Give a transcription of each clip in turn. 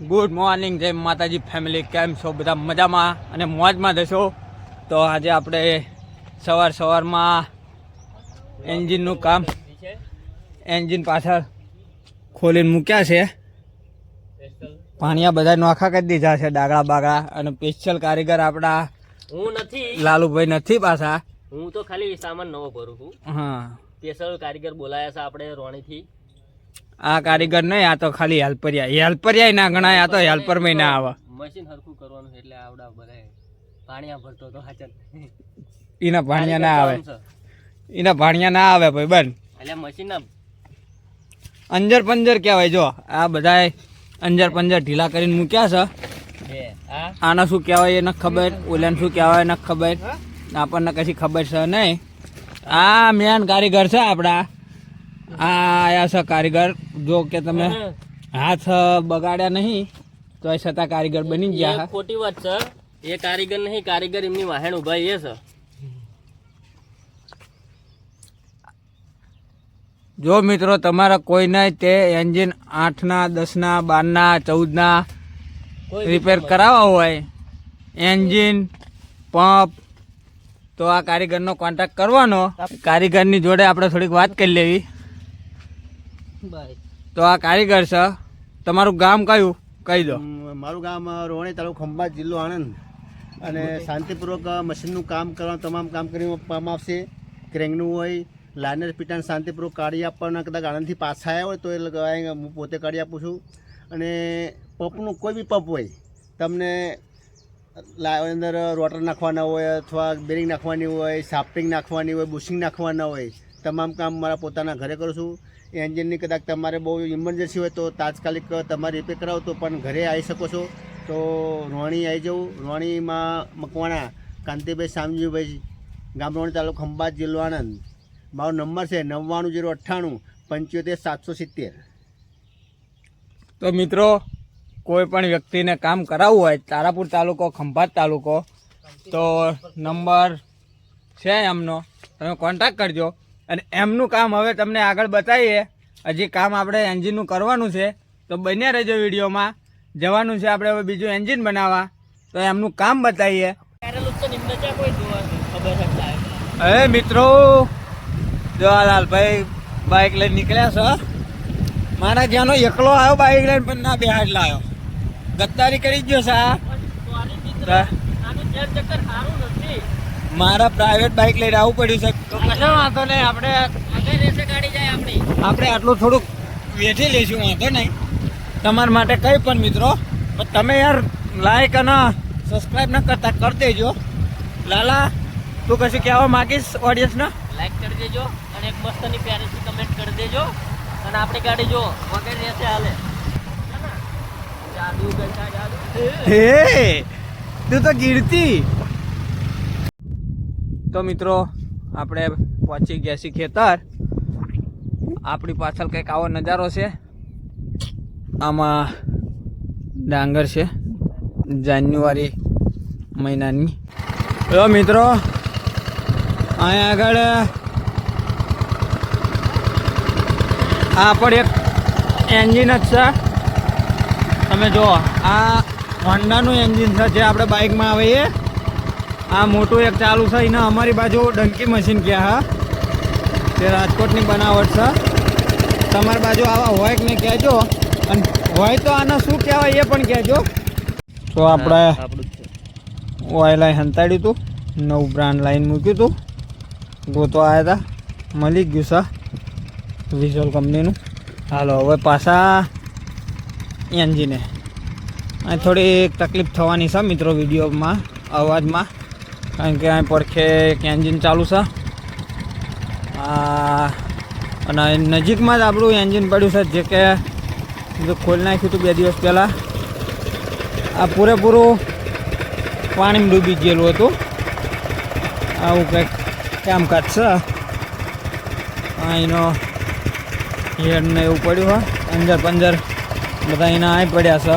Good morning જય માતાજી family કેમ છો બધા મજામાં અને મોજમાં જશો? તો આજે આપણે સવાર સવારમાં એન્જિનનું કામ એન્જિન પાછળ ખોલીને મૂક્યા છે. પાણીયા બધા નોખા કરી દીધા છે ડાગડા બાગડા અને સ્પેશિયલ કારીગર આપણા હું નથી. લાલુભાઈ નથી પાછા. હું તો ખાલી સામાન નવો ભરું છું. હા. સ્પેશિયલ કારીગર બોલાયા છે આપણે રોણીથી. આ કારીગર નહીં આ તો ખાલી હેલ્પરિયા. હેલ્પરિયા ના ગણાય આ તો હેલ્પરમાં ના આવે મશીન હરખું કરવાનું એટલે આવડા બધા પાણીયા ભરતો તો હાચર એના ભાણિયા ના આવે. એના ભાણિયા ના આવે ભાઈ બન. એટલે મશીન ના અંજર પંજર કહેવાય જો. આ બધાય અંજર પંજર ઢીલા કરીને મૂક્યા છે. આને શું કહેવાય એને ખબર ઓલાને શું કહેવાય એને ખબર. આપણને કશી ખબર છે નહીં. આ મેન કારીગર છે આપણા આ આયા છે કારીગર. જો કે તમે હાથ બગાડ્યા નહીં તો એ છતાં કારીગર બની ગયા ખોટી વાત છે. એ કારીગર નહીં કારીગર એમની વાહેણ ઊભા એ છે. જો મિત્રો તમારા કોઈને તે એન્જિન આઠના દસના બારના ચૌદના રિપેર કરાવવા હોય એન્જિન પંપ તો આ કારીગરનો કોન્ટેક્ટ કરવાનો. કારીગરની જોડે આપણે થોડીક વાત કરી લેવી. તો આ કારીગર છે. તમારું ગામ કયું? કહી દો. મારું ગામ રોહણી તાલુકો ખંભાત જિલ્લો આણંદ. અને શાંતિપૂર્વક મશીનનું કામ કરવાનું તમામ કામ કરી આપવામાં આવશે. ક્રેંગનું હોય લાઇનર પીટાને શાંતિપૂર્વક કાઢી આપવાના કદાચ આણંદથી પાછા આવ્યા હોય તો એ લગાવાય હું પોતે કાઢી આપું છું. અને પંપનું કોઈ બી પંપ હોય તમને લા- અંદર રોટર નાખવાના હોય અથવા બેરિંગ નાખવાની હોય સાફ્ટિંગ નાખવાની હોય બુશિંગ નાખવાના હોય તમામ કામ મારા પોતાના ઘરે કરું છું. એન્જિનની કદાચ તમારે બહુ ઇમરજન્સી હોય તો તાત્કાલિક તમારે રિપેર કરાવો તો પણ ઘરે આવી શકો છો. તો રોણી આવી જવું. રોણીમાં મકવાણા, કાંતિભાઈ શામજીભાઈ ગામરોણી તાલુકો ખંભાત જિલ્લો આણંદ. મારો નંબર છે નવ્વાણું જીરો અઠ્ઠાણું પંચોતેર સાતસો સિત્તેર. તો મિત્રો, કોઈ પણ વ્યક્તિને કામ કરાવવું હોય, તારાપુર તાલુકો, ખંભાત તાલુકો, તો નંબર છે એમનો. તમે કોન્ટેક્ટ કરજો. અને એમનું કામ હવે તમને આગળ બતાવીએ. હજી કામ આપણે એન્જિનનું કરવાનું છે. તો બન્યા રહેજો વિડીયોમાં. જવાનું છે આપણે હવે બીજું એન્જિન બનાવવા. તો એમનું કામ બતાવીએ. હવે મિત્રો જો આ લાલભાઈ બાઇક લઈને નીકળ્યા છો. મારા જ્યાંનો એકલો આવ્યો બાઇક લઈને પણ ના બિહાર લાવ્યો ગદ્દારી કરી ગયો છે આ. મારા પ્રાઇવેટ બાઇક લઈને આવવું પડ્યું છે. તો કશો વાંધો નહીં આપણે ગાડી જાય આપણી આપણે આટલું થોડુંક વેઠી લઈશું વાંધો નહીં. તમારા માટે કંઈ પણ મિત્રો પણ તમે યાર લાઈક અને સબસ્ક્રાઈબ ન કરતા કરી દેજો. લાલા તું કશું કહેવા માગીશ ઓડિયન્સને લાઈક કરી દેજો અને એક મસ્તની પ્યારેથી કમેન્ટ કરી દેજો. અને આપણી ગાડી જો વગર રહેશે હાલે. જાદુ ગંગા જાદુ. હે તું તો ગીરતી. તો મિત્રો, આપણે પહોંચી ગયા છીએ ખેતર. આપણી પાછળ કંઈક આવો નજારો છે. આમાં ડાંગર છે, જાન્યુઆરી મહિનાની. તો મિત્રો અહીંયા આગળ, આ પણ એક એન્જિન જ છે. તમે જુઓ, આ હોન્ડાનું એન્જિન છે, જે આપણે બાઇકમાં આવે એ આ મોટું એક ચાલુ છે એને અમારી બાજુ ડંકી મશીન કહે હા. તે રાજકોટની બનાવટ છે. તમારી બાજુ આવા હોય કે નહીં કહેજો. અને હોય તો આને શું કહેવાય એ પણ કહેજો. તો આપણે ઓઇલ લાઈન હંતાડ્યું હતું નવું બ્રાન્ડ લાઈન મૂક્યું હતું ગોતો આવ્યા હતા મળી ગયું છે વિઝોલ કંપનીનું હાલો હવે પાછા એન્જિને અહીં થોડી તકલીફ થવાની છે મિત્રો વિડીયોમાં અવાજમાં. કારણ કે અહીં પડખે એક એન્જિન ચાલુ છે. અને નજીકમાં જ આપણું એન્જિન પડ્યું છે, જે કે ખોલી નાખ્યું હતું બે દિવસ પહેલાં. આ પૂરેપૂરું પાણીમાં ડૂબી ગયેલું હતું. આવું કંઈક કામકાજ છે. અહીંનો એનો હેડ ને એવું પડ્યું હોય અંજર પંજર બધા એના અહીં પડ્યા છે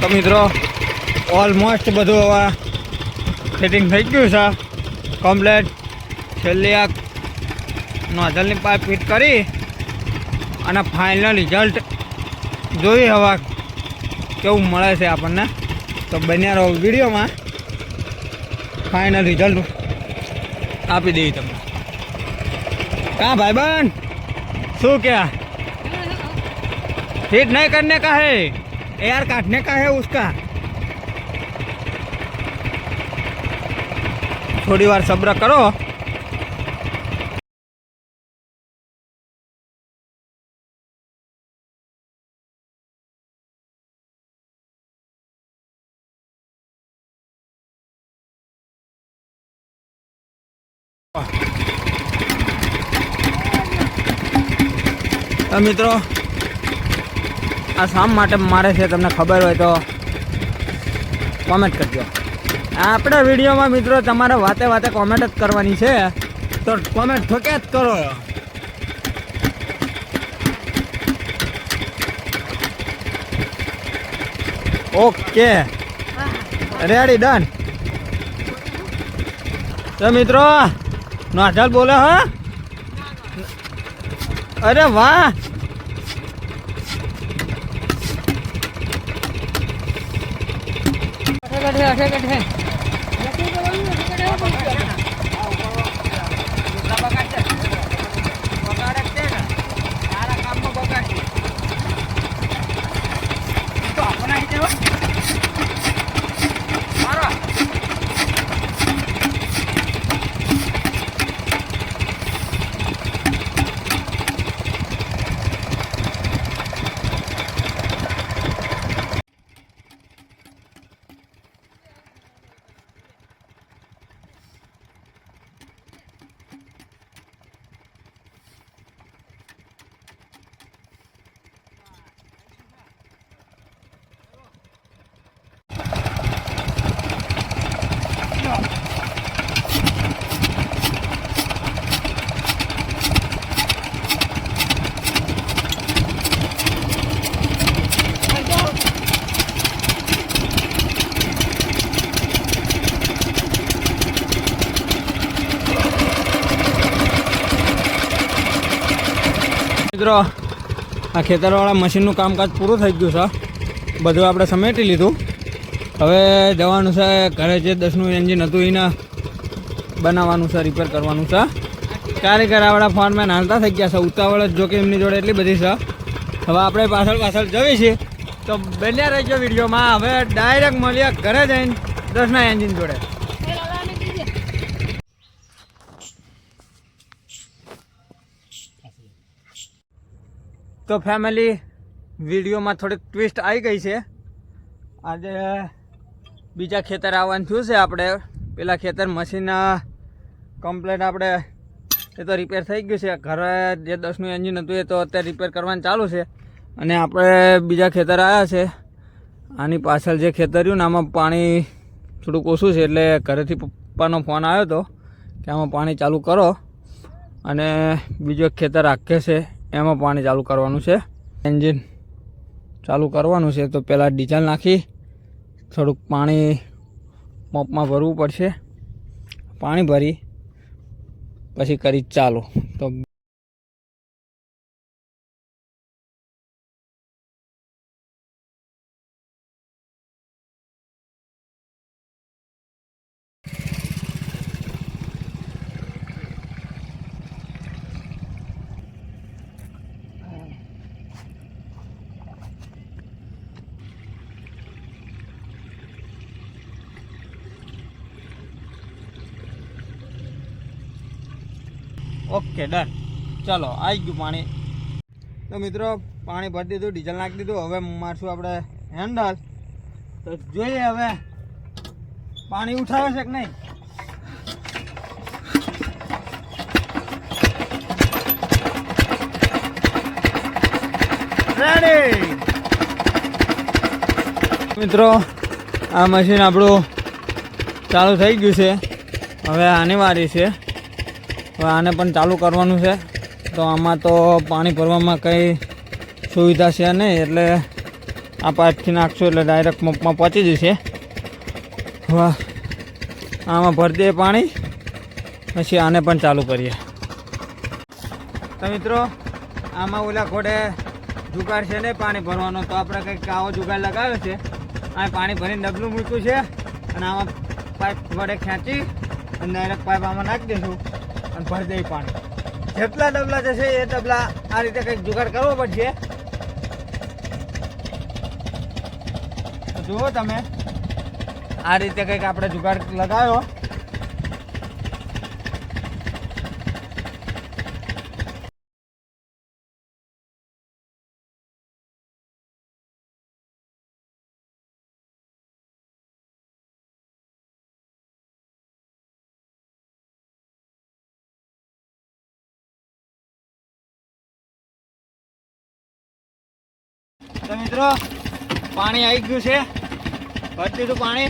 તો મિત્રો. ઓલમોસ્ટ બધું હવે ફિટિંગ થઈ ગયું છે. કમ્પ્લેટ છેલ્લી આ નોઝલની પાઇપ ફિટ કરી અને ફાઇનલ રિઝલ્ટ જોઈ હવે કેવું મળે છે આપણને. તો બન્યા રહો વિડીયોમાં. ફાઇનલ રિઝલ્ટ આપી દઈએ તમને. કાં ભાઈબંધ શું ક્યાં? ફિટ નહીં કરીને કહે एयर काटने का है उसका थोड़ी बार सब्र करो તો મિત્રો આ શામ માટે મારે છે, તમને ખબર હોય તો કોમેન્ટ કરજો. આપણા વિડીયોમાં મિત્રો તમારે વાતે વાતે કોમેન્ટ જ કરવાની છે, તો કોમેન્ટ ઠોક્યા જ કરો. ઓકે. રેડી ડન તો મિત્રો, નાઝલ બોલે હા? અરે વાહ! હશે કે છે? મિત્રો, આ ખેતરવાળા મશીનનું કામકાજ પૂરું થઈ ગયું છે. બધું આપણે સમેટી લીધું. હવે જવાનું છે ઘરે જે દસનું એન્જિન હતું એને બનાવવાનું છે રિપેર કરવાનું છે. કારીગર આપણા ફોનમાં નાલતા થઈ ગયા છે, ઉતાવળ જ જો કે એમની જોડે એટલી બધી છે. હવે આપણે પાછળ પાછળ જવી છીએ તો બન્યા રહેજો વિડીયોમાં. હવે ડાયરેક્ટ મળીએ ઘરે જઈને દસના એન્જિન જોડે. તો ફેમિલી વિડીયોમાં થોડીક ટ્વિસ્ટ આવી ગઈ છે. આજે બીજા ખેતર આવવાનું થયું છે આપણે. પેલા ખેતર મશીન કમ્પ્લેટ આપણે એ તો રિપેર થઈ ગયું છે. ઘરે જે દસનું એન્જિન હતું એ તો અત્યારે રિપેર કરવાનું ચાલુ છે. અને આપણે બીજા ખેતર આવ્યા છે. આની પાછળ જે ખેતર રહ્યું ને, આમાં પાણી થોડુંક ઓછું છે એટલે ઘરેથી પપ્પાનો ફોન આવ્યો હતો કે આમાં પાણી ચાલુ કરો. અને બીજો ખેતર આખે છે. એમાં પાણી ચાલુ કરવાનું છે. એન્જિન ચાલુ કરવાનું છે તો પહેલાં ડીઝલ નાખી, થોડુંક પાણી પંપમાં ભરવું પડશે. પાણી ભરી, પછી કરી ચાલુ. તો ઓકે ડન ચલો આવી ગયું પાણી. તો મિત્રો, પાણી ભરી દીધું, ડીઝલ નાખી દીધું. હવે મારશું આપણે હેન્ડલ તો જોઈએ હવે પાણી ઉઠાવે છે કે નહીં? મિત્રો, આ મશીન આપણું ચાલુ થઈ ગયું છે. હવે આની વારી છે. હવે આને પણ ચાલુ કરવાનું છે. તો આમાં તો પાણી ભરવામાં કંઈ સુવિધા છે નહીં, એટલે આ પાઇપથી નાખશું એટલે ડાયરેક્ટ મપમાં પહોંચી જશે. હવે આમાં ભરી દઈએ પાણી, પછી આને પણ ચાલુ કરીએ. તો મિત્રો, આમાં ઓલા ઘોડે જુગાડ છે ને પાણી ભરવાનો, તો આપણે કંઈક આવો જુગાડ લગાવ્યો છે. આ પાણી ભરીને ડબલું મૂક્યું છે, અને આમાં પાઇપ વડે ખેંચી, અને ડાયરેક્ટ પાઇપ આમાં નાખી દઈશું. અને ભરી દઈએ પાણી. જેટલા ડબલા જશે એ ડબલા આ રીતે કંઈક જુગાડ કરવો પડશે. જુઓ તમે. આ રીતે કંઈક આપણે જુગાડ લગાવ્યો મિત્રો પાણી આવી ગયું છે. ભરી દીધું પાણી.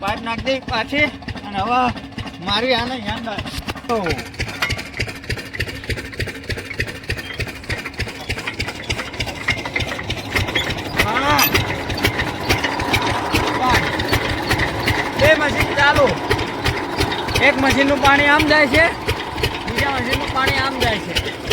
પાઇપ નાખી દઈ પાછી અને હવે મારી આને. બસ. બે મશીન ચાલુ. એક મશીનનું પાણી આમ જાય છે બીજા મશીનનું પાણી આમ જાય છે.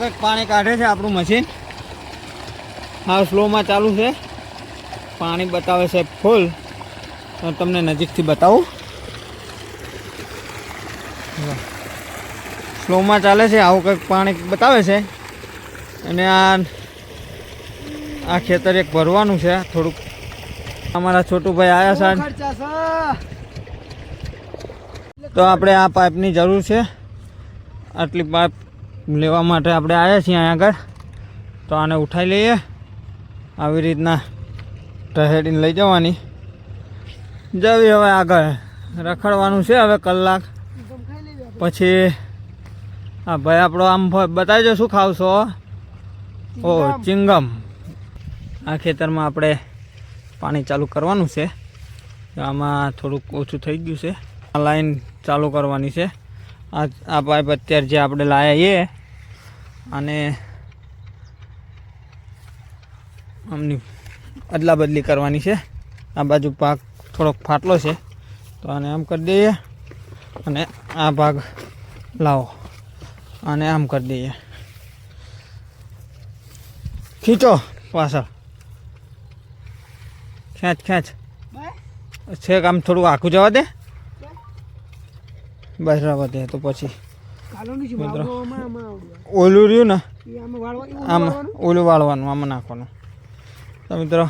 કંઈક પાણી કાઢે છે આપણું મશીન હા સ્લોમાં ચાલુ છે. પાણી બતાવે છે ફૂલ તો તમને નજીકથી બતાવું. સ્લોમાં ચાલે છે આવું કંઈક પાણી બતાવે છે. અને આ આ ખેતર એક ભરવાનું છે થોડુંક. અમારા છોટુભાઈ આવ્યા છે? તો આપણે આ પાઇપની જરૂર છે. આટલી પાઇપ લેવા માટે આપણે આવ્યા છીએ અહીંયા આગળ. તો આને ઉઠાવી લઈએ. આવી રીતના ટહેડીને લઈ જવાની. જવી હવે આગળ. રખડવાનું છે હવે કલાક. પછી હા ભાઈ આપણો આમ ફ- બતાવજો શું ખાવશો? ઓ ચિંગમ. આ ખેતરમાં આપણે પાણી ચાલુ કરવાનું છે. તો આમાં થોડુંક ઓછું થઈ ગયું છે. આ લાઈન ચાલુ કરવાની છે. આ આ પાઇપ અત્યારે જે આપણે લાયા એ અને આમની અદલા બદલી કરવાની છે. આ બાજુ ભાગ થોડોક ફાટલો છે. તો આને આમ કરી દઈએ અને આ ભાગ લાવો. અને આમ કરી દઈએ. ખીચો પાછળ. ખેંચ ખેંચ. છેક આમ થોડું આખું જવા દે. રહેવા દે તો પછી. ઓલું રહ્યું ને? આમાં ઓલું વાળવાનું? આમાં નાખવાનું. તો મિત્રો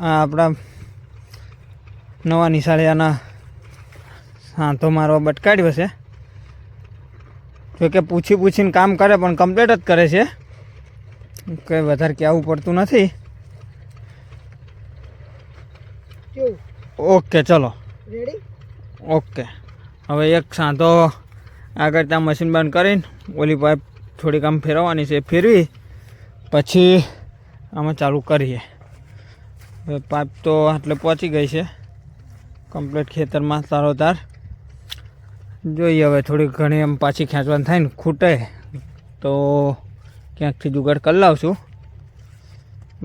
આ આપણા નવા નિશાળિયાના સાંધો મારવા બટકાડ્યો છે. જોકે પૂછી પૂછીને કામ કરે પણ કમ્પ્લીટ જ કરે છે. કંઈ વધારે કહેવું પડતું નથી. ઓકે ચલો. ઓકે. હવે એક સાંધો આગળ ત્યાં મશીન બંધ કરીને ઓલી પાઇપ થોડીક આમ ફેરવવાની છે, ફેરવી પછી આમાં ચાલુ કરીએ. હવે પાઇપ તો આટલે પહોંચી ગઈ છે. કમ્પ્લીટ ખેતરમાં તારો તાર જોઈએ હવે થોડીક ઘણી આમ પાછી ખેંચવાની થાય ને ખૂટે તો ક્યાંકથી જુગાડ કરી લાવશું.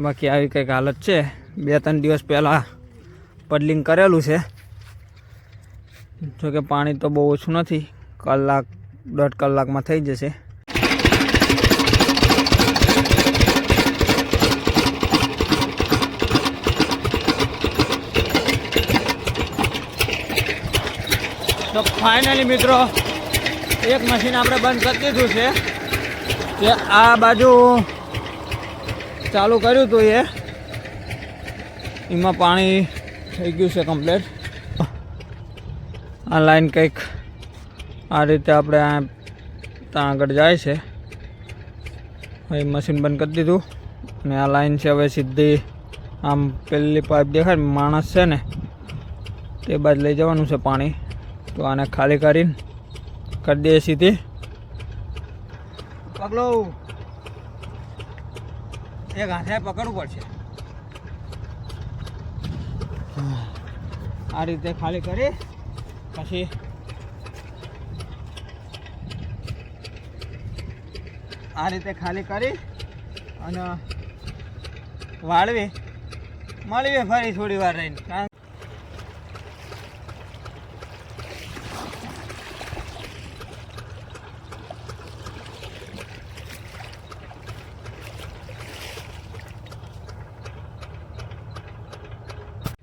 બાકી આવી કંઈક હાલત છે. બે ત્રણ દિવસ પહેલાં પડલિંગ કરેલું છે. જોકે પાણી તો બહુ ઓછું નથી. કલાક, દોઢ કલાકમાં થઈ જશે. તો ફાઇનલી મિત્રો, એક મશીન આપણે બંધ કરી દીધું છે કે આ બાજુ ચાલુ કર્યું હતું એ. એમાં પાણી થઈ ગયું છે કમ્પ્લેટ આ લાઈન કંઈક આ રીતે આપણે આ ત્યાં આગળ જાય છે. હવે મશીન બંધ કરી દીધું અને આ લાઈન છે હવે સીધી આમ પેલી પાઇપ દેખાય માણસ છે ને તે બાજુ લઈ જવાનું છે પાણી. તો આને ખાલી કરીને કરી દઈએ સીધી. પગલો. એક હાથે પકડવું પડશે. આ રીતે ખાલી કરી પછી આ રીતે ખાલી કરી અને વાળવી. મળીએ ફરી થોડી વાર રહીને. કારણ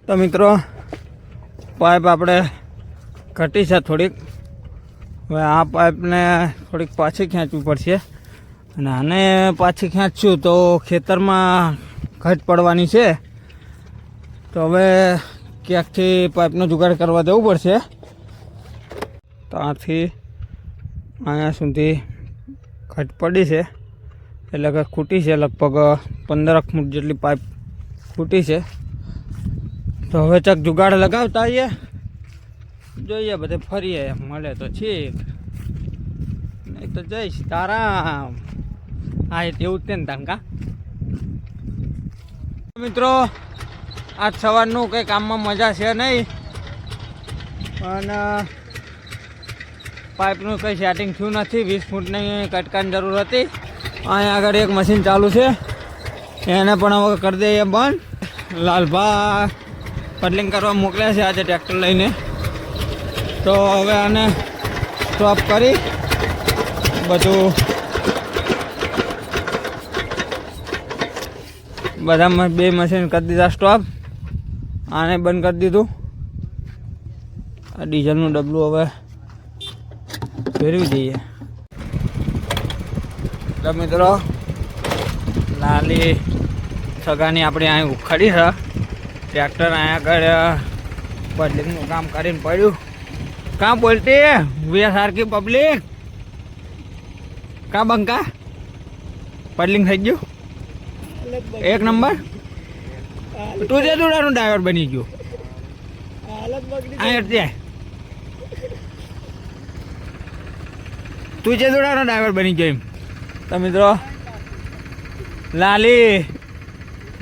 તો મિત્રો, પાઇપ આપણે ઘટી છે થોડીક. હવે આ પાઇપને થોડીક પાછી ખેંચવી પડશે. અને આને પાછી ખેંચશું તો ખેતરમાં ઘટ પડવાની છે. તો હવે ક્યાંકથી પાઇપનો જુગાડ કરવા જવું પડશે? ત્યાંથી અહીંયા સુધી ઘટ પડી છે. એટલે કે ખૂટી છે લગભગ પંદરક ફૂટ જેટલી પાઇપ ખૂટી છે. તો હવે ચક જુગાડ લગાવતા આવીએ. જોઈએ, બધે ફરીએ. મળે તો ઠીક. નહીં તો જઈશ. તારામ. હા, એ તેવું જ છે ને તાનકા મિત્રો આજ સવારનું કંઈ કામમાં મજા છે નહીં. અને પાઇપનું કંઈ સેટિંગ થયું નથી. વીસ ફૂટની કટકાની જરૂર હતી. અહીંયા આગળ એક મશીન ચાલુ છે. એને પણ હવે કરી દઈએ બંધ. લાલભા પડલિંગ કરવા મોકલ્યા છે આજે ટ્રેક્ટર લઈને. તો હવે આને સ્ટોપ કરી. બધું બધામાં બે મશીન કરી દીધા સ્ટોપ આને બંધ કરી દીધું. આ ડીઝલનું ડબલું હવે ફેરવી જઈએ તો મિત્રો, લાલી સગાની આપણે અહીં ઉખાડી છે. ટ્રેક્ટર અહીંયા આગળ પબ્લિકનું કામ કરીને પડ્યું. કાં બોલતી? વે સારખી પબ્લિક કાં બંકા? પડલિંગ થઈ ગયું? એક નંબર? તું જે દોડાનું ડ્રાઈવર બની ગયો. તું જે દોડાનો ડ્રાઈવર બની ગયો એમ. તો મિત્રો, લાલી,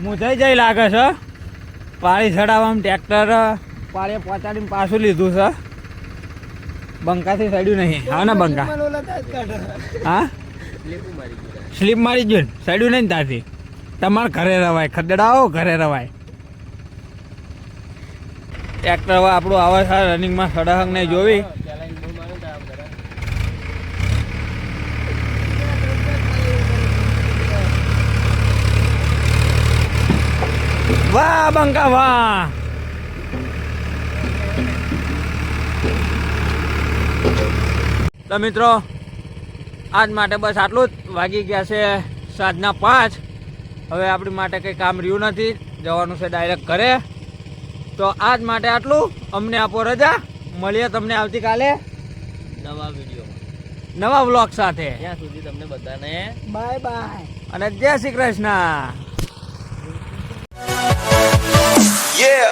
મુંજાઈ જઈ લાગે છે. પાળી ચડાવવામાં ટ્રેક્ટર પાળે પહોંચાડીને પાછું લીધું છે. બંકાથી સડ્યું નહીં. હા ને બંકા? હા? સ્લીપ મારી ગયું. સડ્યું નહીં તાથી તમારે ઘરે રવાય. ખદડાવો ઘરે રવાય. ટ્રેક્ટર આપણું આવે છે રનિંગમાં સડહંગ ને જોવી. વાહ, બંકા, વાહ. તો મિત્રો આજ માટે બસ આટલું જ. વાગી ગયા છે સાંજના પાંચ. હવે આપણી માટે કંઈ કામ રહ્યું નથી. જવાનું છે ડાયરેક્ટ ઘરે. તો આજ માટે આટલું. અમને આપો રજા. મળીએ તમને આવતીકાલે નવા વીડિયો નવા વ્લોગ સાથે. ત્યાં સુધી તમને બધાને બાય બાય અને જય શ્રી કૃષ્ણ. Yeah.